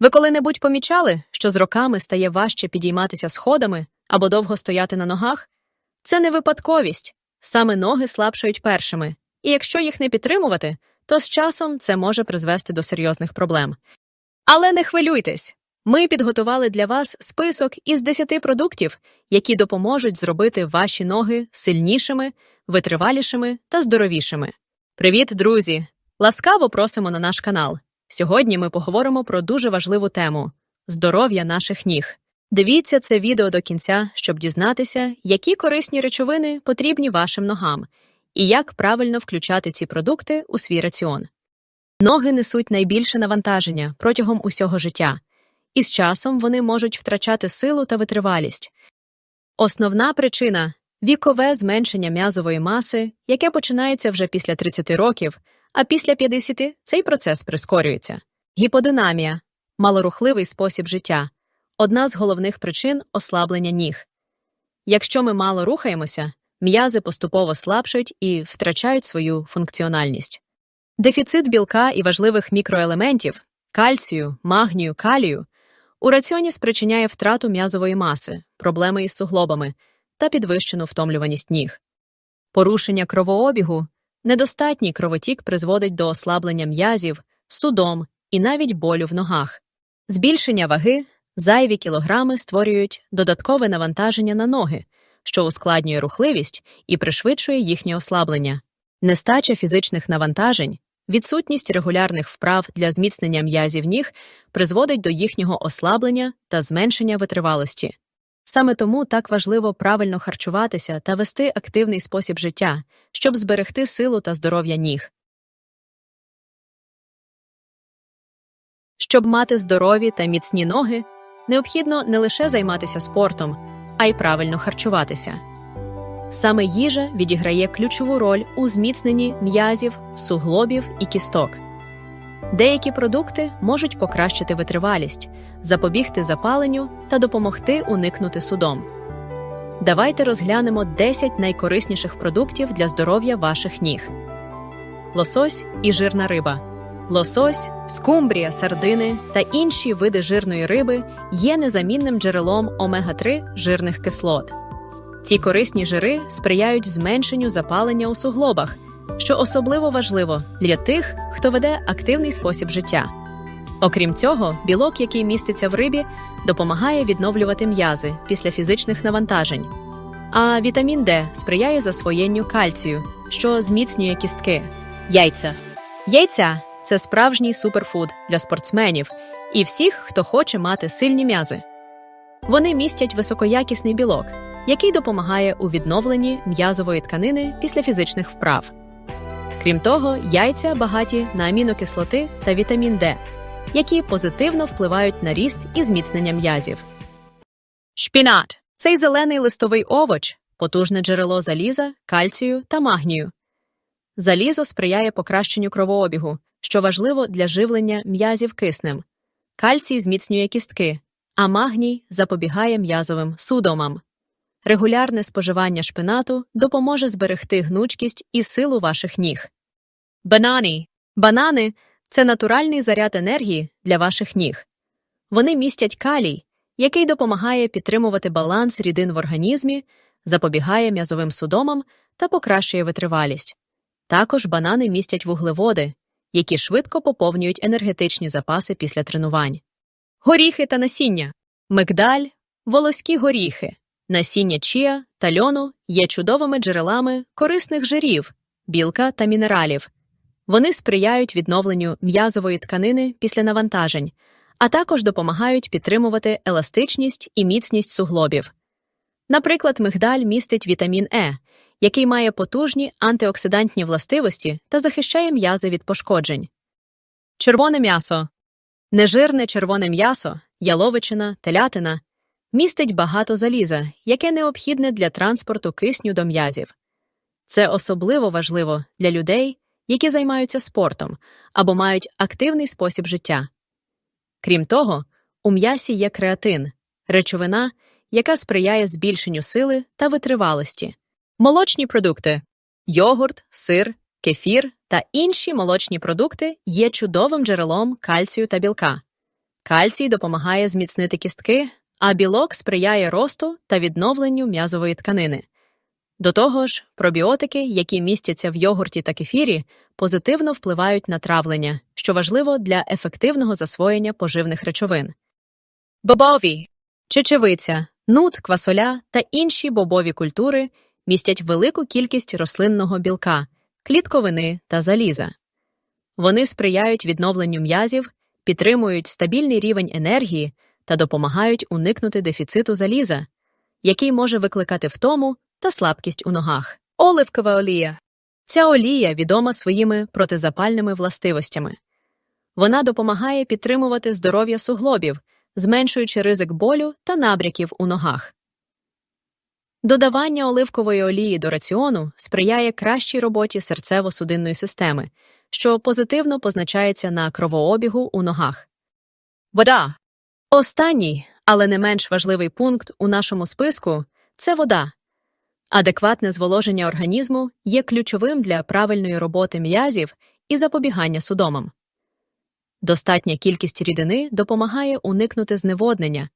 Ви коли-небудь помічали, що з роками стає важче підійматися сходами або довго стояти на ногах? Це не випадковість. Саме ноги слабшають першими, і якщо їх не підтримувати, то з часом це може призвести до серйозних проблем. Але не хвилюйтесь. Ми підготували для вас список із 10 продуктів, які допоможуть зробити ваші ноги сильнішими, витривалішими та здоровішими. Привіт, друзі! Ласкаво просимо на наш канал. Сьогодні ми поговоримо про дуже важливу тему здоров'я наших ніг. Дивіться це відео до кінця, щоб дізнатися, які корисні речовини потрібні вашим ногам і як правильно включати ці продукти у свій раціон. Ноги несуть найбільше навантаження протягом усього життя, і з часом вони можуть втрачати силу та витривалість. Основна причина вікове зменшення м'язової маси, яке починається вже після 30 років, а після 50 цей процес прискорюється. Гіподинамія малорухливий спосіб життя одна з головних причин ослаблення ніг. Якщо ми мало рухаємося, м'язи поступово слабшають і втрачають свою функціональність. Дефіцит білка і важливих мікроелементів кальцію, магнію, калію у раціоні спричиняє втрату м'язової маси, проблеми із суглобами та підвищену втомлюваність ніг. Порушення кровообігу, недостатній кровотік призводить до ослаблення м'язів, судом і навіть болю в ногах. Збільшення ваги, зайві кілограми створюють додаткове навантаження на ноги, що ускладнює рухливість і пришвидшує їхнє ослаблення. Нестача фізичних навантажень, відсутність регулярних вправ для зміцнення м'язів ніг призводить до їхнього ослаблення та зменшення витривалості. Саме тому так важливо правильно харчуватися та вести активний спосіб життя, щоб зберегти силу та здоров'я ніг. Щоб мати здорові та міцні ноги, необхідно не лише займатися спортом, а й правильно харчуватися. Саме їжа відіграє ключову роль у зміцненні м'язів, суглобів і кісток. Деякі продукти можуть покращити витривалість, запобігти запаленню та допомогти уникнути судом. Давайте розглянемо 10 найкорисніших продуктів для здоров'я ваших ніг. Лосось і жирна риба. Лосось, скумбрія, сардини та інші види жирної риби є незамінним джерелом омега-3 жирних кислот. Ці корисні жири сприяють зменшенню запалення у суглобах, що особливо важливо для тих, хто веде активний спосіб життя. Окрім цього, білок, який міститься в рибі, допомагає відновлювати м'язи після фізичних навантажень. А вітамін Д сприяє засвоєнню кальцію, що зміцнює кістки. Яйця. Яйця це справжній суперфуд для спортсменів і всіх, хто хоче мати сильні м'язи. Вони містять високоякісний білок, який допомагає у відновленні м'язової тканини після фізичних вправ. Крім того, яйця багаті на амінокислоти та вітамін Д, які позитивно впливають на ріст і зміцнення м'язів. Шпінат цей зелений листовий овоч, потужне джерело заліза, кальцію та магнію. Залізо сприяє покращенню кровообігу, що важливо для живлення м'язів киснем. Кальцій зміцнює кістки, а магній запобігає м'язовим судомам. Регулярне споживання шпинату допоможе зберегти гнучкість і силу ваших ніг. Банани. Банани це натуральний заряд енергії для ваших ніг. Вони містять калій, який допомагає підтримувати баланс рідин в організмі, запобігає м'язовим судомам та покращує витривалість. Також банани містять вуглеводи, які швидко поповнюють енергетичні запаси після тренувань. Горіхи та насіння. Мигдаль, волоські горіхи. Насіння чія та льону є чудовими джерелами корисних жирів, білка та мінералів. Вони сприяють відновленню м'язової тканини після навантажень, а також допомагають підтримувати еластичність і міцність суглобів. Наприклад, мигдаль містить вітамін Е, який має потужні антиоксидантні властивості та захищає м'язи від пошкоджень. Червоне м'ясо. Нежирне червоне м'ясо, яловичина, телятина містить багато заліза, яке необхідне для транспорту кисню до м'язів. Це особливо важливо для людей, які займаються спортом або мають активний спосіб життя. Крім того, у м'ясі є креатин речовина, яка сприяє збільшенню сили та витривалості. Молочні продукти йогурт, сир, кефір та інші молочні продукти є чудовим джерелом кальцію та білка. Кальцій допомагає зміцнити кістки, а білок сприяє росту та відновленню м'язової тканини. До того ж, пробіотики, які містяться в йогурті та кефірі, позитивно впливають на травлення, що важливо для ефективного засвоєння поживних речовин. Бобові чечевиця, нут, квасоля та інші бобові культури містять велику кількість рослинного білка, клітковини та заліза. Вони сприяють відновленню м'язів, підтримують стабільний рівень енергії та допомагають уникнути дефіциту заліза, який може викликати втому та слабкість у ногах. Оливкова олія. Ця олія відома своїми протизапальними властивостями. Вона допомагає підтримувати здоров'я суглобів, зменшуючи ризик болю та набряків у ногах. Додавання оливкової олії до раціону сприяє кращій роботі серцево-судинної системи, що позитивно позначається на кровообігу у ногах. Вода. Останній, але не менш важливий пункт у нашому списку це вода. Адекватне зволоження організму є ключовим для правильної роботи м'язів і запобігання судомам. Достатня кількість рідини допомагає уникнути зневоднення,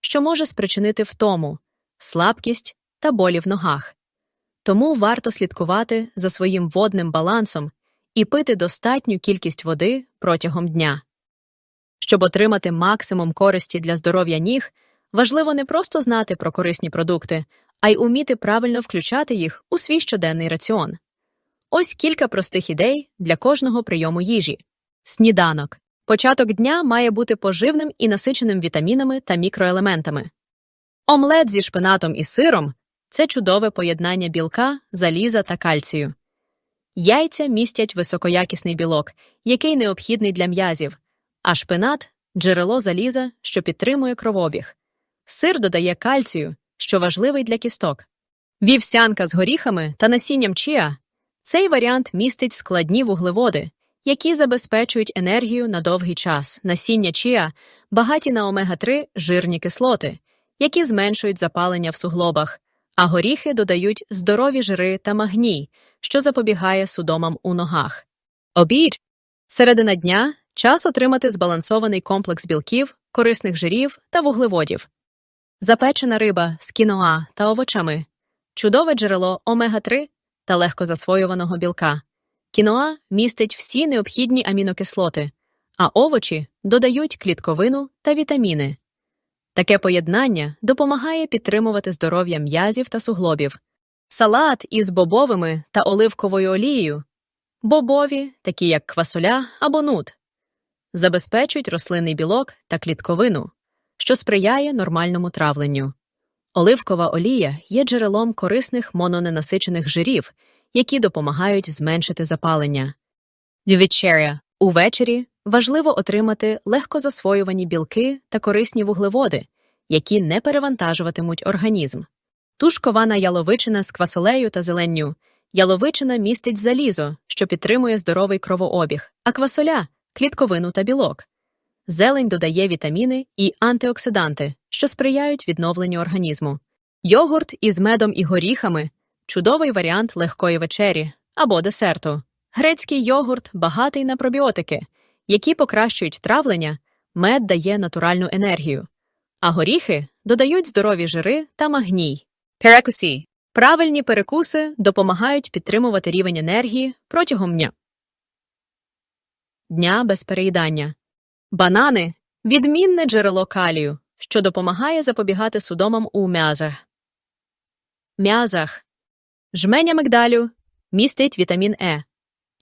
що може спричинити втому, слабкість та болі в ногах. Тому варто слідкувати за своїм водним балансом і пити достатню кількість води протягом дня. Щоб отримати максимум користі для здоров'я ніг, важливо не просто знати про корисні продукти, а й уміти правильно включати їх у свій щоденний раціон. Ось кілька простих ідей для кожного прийому їжі. Сніданок. Початок дня має бути поживним і насиченим вітамінами та мікроелементами. Омлет зі шпинатом і сиром це чудове поєднання білка, заліза та кальцію. Яйця містять високоякісний білок, який необхідний для м'язів, а шпинат джерело заліза, що підтримує кровобіг. Сир додає кальцію, що важливий для кісток. Вівсянка з горіхами та насінням чіа цей варіант містить складні вуглеводи, які забезпечують енергію на довгий час. Насіння чіа багаті на омега-3 жирні кислоти, які зменшують запалення в суглобах, а горіхи додають здорові жири та магній, що запобігає судомам у ногах. Обід середина дня час отримати збалансований комплекс білків, корисних жирів та вуглеводів. Запечена риба з кіноа та овочами, чудове джерело омега-3 та легко засвоюваного білка. Кіноа містить всі необхідні амінокислоти, а овочі додають клітковину та вітаміни. Таке поєднання допомагає підтримувати здоров'я м'язів та суглобів. Салат із бобовими та оливковою олією, бобові, такі як квасоля або нут, забезпечують рослинний білок та клітковину, що сприяє нормальному травленню. Оливкова олія є джерелом корисних мононенасичених жирів, які допомагають зменшити запалення. Вечеря. Увечері важливо отримати легко засвоювані білки та корисні вуглеводи, які не перевантажуватимуть організм. Тушкована яловичина з квасолею та зеленню. Яловичина містить залізо, що підтримує здоровий кровообіг, а квасоля клітковину та білок. Зелень додає вітаміни і антиоксиданти, що сприяють відновленню організму. Йогурт із медом і горіхами чудовий варіант легкої вечері або десерту. Грецький йогурт багатий на пробіотики, які покращують травлення, мед дає натуральну енергію, а горіхи додають здорові жири та магній. Перекусі. Правильні перекуси допомагають підтримувати рівень енергії протягом дня. Дня без переїдання. Банани відмінне джерело калію, що допомагає запобігати судомам у м'язах. М'язах. Жменя мигдалю містить вітамін Е,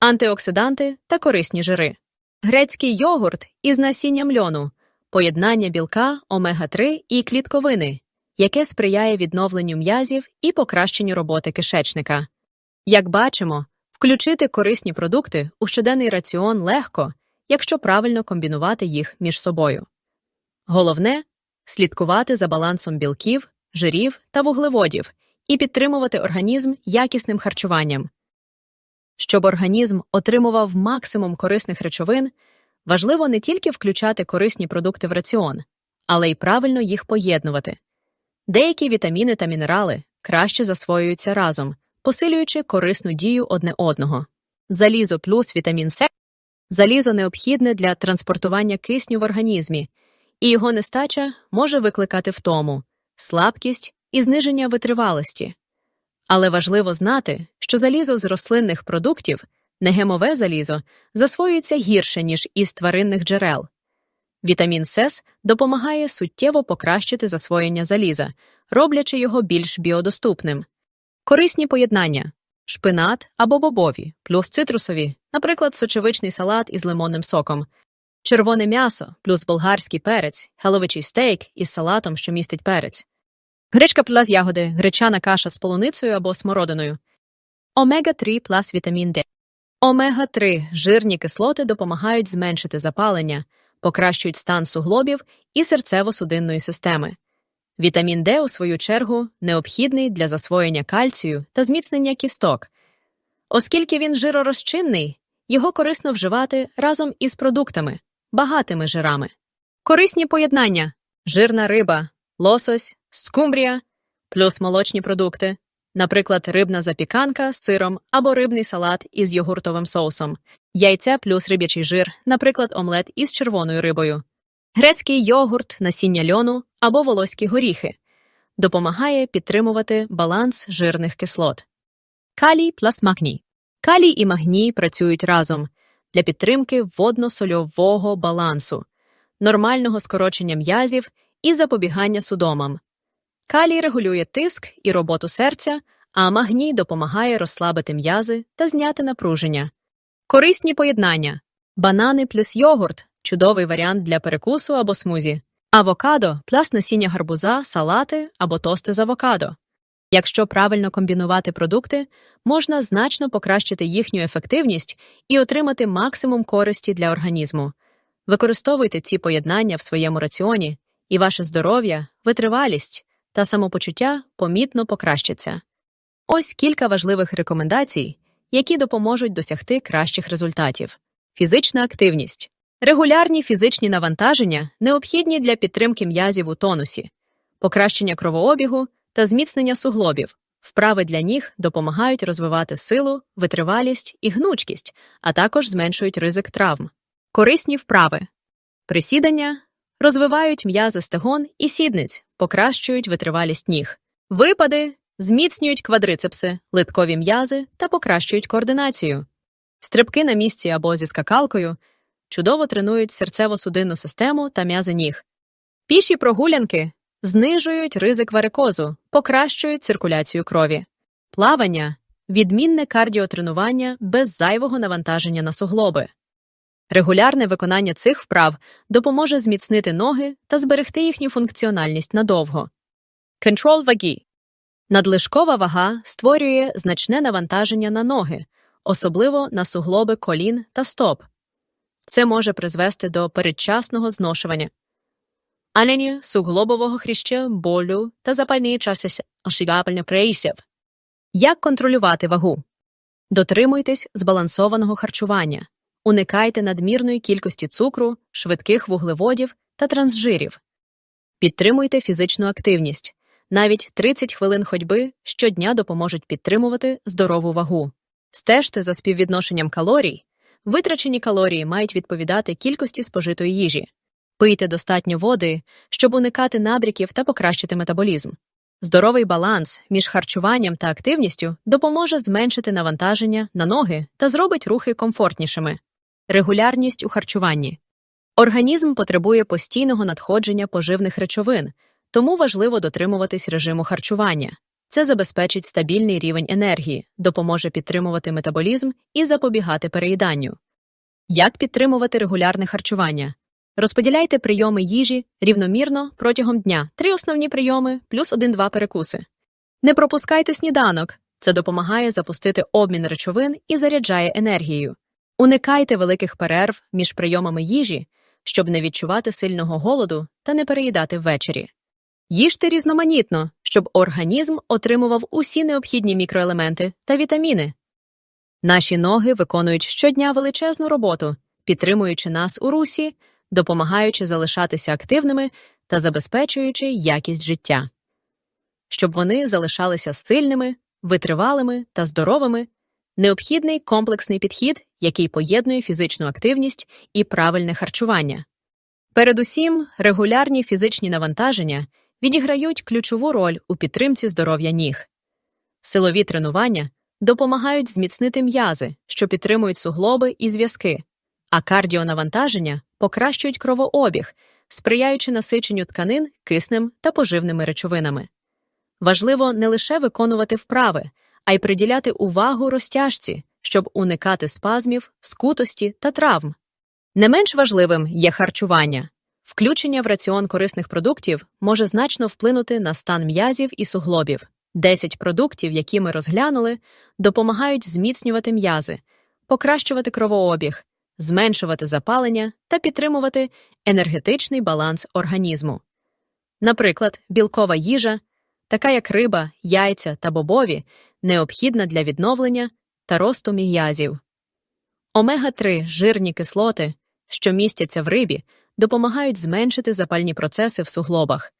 антиоксиданти та корисні жири. Грецький йогурт із насінням льону, поєднання білка, омега-3 і клітковини, яке сприяє відновленню м'язів і покращенню роботи кишечника. Як бачимо, включити корисні продукти у щоденний раціон легко, якщо правильно комбінувати їх між собою. Головне слідкувати за балансом білків, жирів та вуглеводів і підтримувати організм якісним харчуванням. Щоб організм отримував максимум корисних речовин, важливо не тільки включати корисні продукти в раціон, але й правильно їх поєднувати. Деякі вітаміни та мінерали краще засвоюються разом, посилюючи корисну дію одне одного. Залізо плюс вітамін С залізо необхідне для транспортування кисню в організмі, і його нестача може викликати втому, слабкість і зниження витривалості. Але важливо знати, що залізо з рослинних продуктів, негемове залізо, засвоюється гірше, ніж із тваринних джерел. Вітамін СЕС допомагає суттєво покращити засвоєння заліза, роблячи його більш біодоступним. Корисні поєднання шпинат або бобові, плюс цитрусові, наприклад, сочевичний салат із лимонним соком, червоне м'ясо, плюс болгарський перець, геловичий стейк із салатом, що містить перець, гречка плюс ягоди, гречана каша з полуницею або смородиною, омега-3 плюс вітамін Д. Омега-3 жирні кислоти допомагають зменшити запалення, покращують стан суглобів і серцево-судинної системи. Вітамін Д, у свою чергу, необхідний для засвоєння кальцію та зміцнення кісток. Оскільки він жиророзчинний, його корисно вживати разом із продуктами, багатими жирами. Корисні поєднання жирна риба, лосось, скумбрія, плюс молочні продукти, наприклад, рибна запіканка з сиром або рибний салат із йогуртовим соусом, яйця плюс риб'ячий жир, наприклад, омлет із червоною рибою, грецький йогурт, насіння льону або волоські горіхи, допомагає підтримувати баланс жирних кислот. Калій плюс магній. Калій і магній працюють разом для підтримки водно-сольового балансу, нормального скорочення м'язів і запобігання судомам. Калій регулює тиск і роботу серця, а магній допомагає розслабити м'язи та зняти напруження. Корисні поєднання банани плюс йогурт чудовий варіант для перекусу або смузі, авокадо плюс насіння гарбуза, салати або тости з авокадо. Якщо правильно комбінувати продукти, можна значно покращити їхню ефективність і отримати максимум користі для організму. Використовуйте ці поєднання в своєму раціоні, і ваше здоров'я, витривалість та самопочуття помітно покращаться. Ось кілька важливих рекомендацій, які допоможуть досягти кращих результатів. Фізична активність. Регулярні фізичні навантаження необхідні для підтримки м'язів у тонусі, покращення кровообігу та зміцнення суглобів. Вправи для ніг допомагають розвивати силу, витривалість і гнучкість, а також зменшують ризик травм. Корисні вправи. Присідання розвивають м'язи стегон і сідниць, покращують витривалість ніг. Випади зміцнюють квадрицепси, литкові м'язи та покращують координацію. Стрибки на місці або зі скакалкою чудово тренують серцево-судинну систему та м'язи ніг. Піші прогулянки знижують ризик варикозу, покращують циркуляцію крові. Плавання відмінне кардіотренування без зайвого навантаження на суглоби. Регулярне виконання цих вправ допоможе зміцнити ноги та зберегти їхню функціональність надовго. Контроль ваги. Надлишкова вага створює значне навантаження на ноги, особливо на суглоби колін та стоп. Це може призвести до передчасного зношування, анені суглобового хряща, болю та запальні часи ошибальних. Як контролювати вагу? Дотримуйтесь збалансованого харчування. Уникайте надмірної кількості цукру, швидких вуглеводів та трансжирів. Підтримуйте фізичну активність. Навіть 30 хвилин ходьби щодня допоможуть підтримувати здорову вагу. Стежте за співвідношенням калорій. Витрачені калорії мають відповідати кількості спожитої їжі. Пийте достатньо води, щоб уникати набріків та покращити метаболізм. Здоровий баланс між харчуванням та активністю допоможе зменшити навантаження на ноги та зробить рухи комфортнішими. Регулярність у харчуванні. Організм потребує постійного надходження поживних речовин, тому важливо дотримуватись режиму харчування. Це забезпечить стабільний рівень енергії, допоможе підтримувати метаболізм і запобігати переїданню. Як підтримувати регулярне харчування? Розподіляйте прийоми їжі рівномірно протягом дня, три основні прийоми плюс один-два перекуси. Не пропускайте сніданок, це допомагає запустити обмін речовин і заряджає енергією. Уникайте великих перерв між прийомами їжі, щоб не відчувати сильного голоду та не переїдати ввечері. Їжте різноманітно, щоб організм отримував усі необхідні мікроелементи та вітаміни. Наші ноги виконують щодня величезну роботу, підтримуючи нас у русі, допомагаючи залишатися активними та забезпечуючи якість життя. Щоб вони залишалися сильними, витривалими та здоровими, необхідний комплексний підхід, який поєднує фізичну активність і правильне харчування. Передусім, регулярні фізичні навантаження відіграють ключову роль у підтримці здоров'я ніг. Силові тренування допомагають зміцнити м'язи, що підтримують суглоби і зв'язки, а кардіонавантаження покращують кровообіг, сприяючи насиченню тканин киснем та поживними речовинами. Важливо не лише виконувати вправи, а й приділяти увагу розтяжці, щоб уникати спазмів, скутості та травм. Не менш важливим є харчування. Включення в раціон корисних продуктів може значно вплинути на стан м'язів і суглобів. 10 продуктів, які ми розглянули, допомагають зміцнювати м'язи, покращувати кровообіг, зменшувати запалення та підтримувати енергетичний баланс організму. Наприклад, білкова їжа, така як риба, яйця та бобові, необхідна для відновлення та росту м'язів. Омега-3 жирні кислоти, що містяться в рибі, допомагають зменшити запальні процеси в суглобах.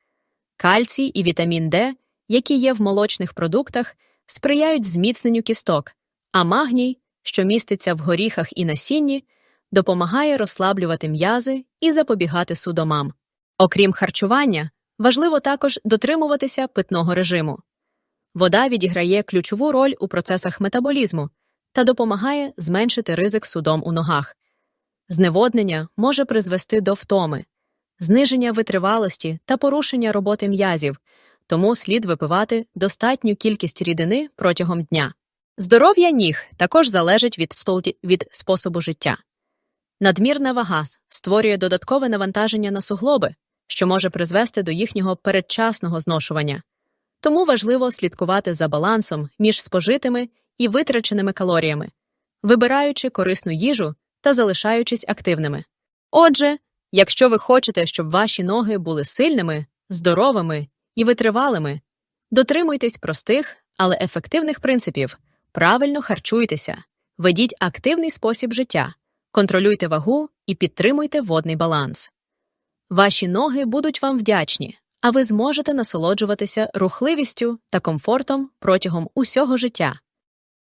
Кальцій і вітамін Д, які є в молочних продуктах, сприяють зміцненню кісток, а магній, що міститься в горіхах і насінні, допомагає розслаблювати м'язи і запобігати судомам. Окрім харчування, важливо також дотримуватися питного режиму. Вода відіграє ключову роль у процесах метаболізму та допомагає зменшити ризик судом у ногах. Зневоднення може призвести до втоми, зниження витривалості та порушення роботи м'язів, тому слід випивати достатню кількість рідини протягом дня. Здоров'я ніг також залежить від, від способу життя. Надмірна вага створює додаткове навантаження на суглоби, що може призвести до їхнього передчасного зношування. Тому важливо слідкувати за балансом між спожитими і витраченими калоріями, вибираючи корисну їжу та залишаючись активними. Отже, якщо ви хочете, щоб ваші ноги були сильними, здоровими і витривалими, дотримуйтесь простих, але ефективних принципів, правильно харчуйтеся, ведіть активний спосіб життя, контролюйте вагу і підтримуйте водний баланс. Ваші ноги будуть вам вдячні, а ви зможете насолоджуватися рухливістю та комфортом протягом усього життя.